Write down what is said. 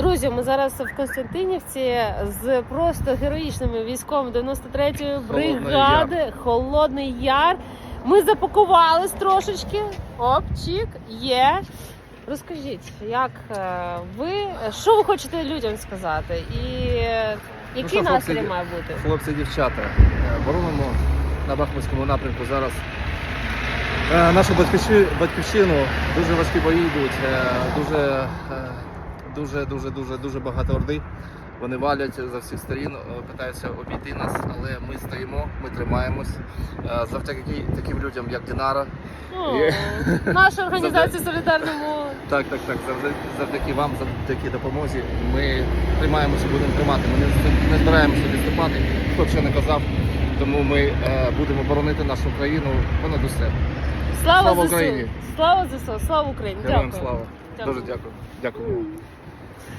Друзі, ми зараз в Константинівці з просто героїчними військовими 93-ї Холодний бригади Холодний Яр. Ми запакувались трошечки. Оп, чік, є. Розкажіть, як е, ви, що ви хочете людям сказати? І е, який що, настрій має бути? Хлопці, дівчата, е, боронимо на Бахмутському напрямку зараз нашу батьківщину. Дуже важкі бої йдуть, дуже, е, дуже, дуже, дуже, дуже багато орди. Вони валять за всіх сторін, е, питаються обійти нас, але ми стоїмо, ми тримаємось. Е, Завдяки таким людям, як Динара. О, Є. Наша організація солідарному. Так, так, так. Завдяки, вам, завдяки допомозі. Ми тримаємося, будемо тримати. Ми не, не збираємося відступати, хто б що не казав. Тому ми е, будемо боронити нашу країну понад усе. Слава, Слава! Україні! Слава ЗСУ! Слава Україні! Героям Дякую. слава. Дуже дякую. Дякую.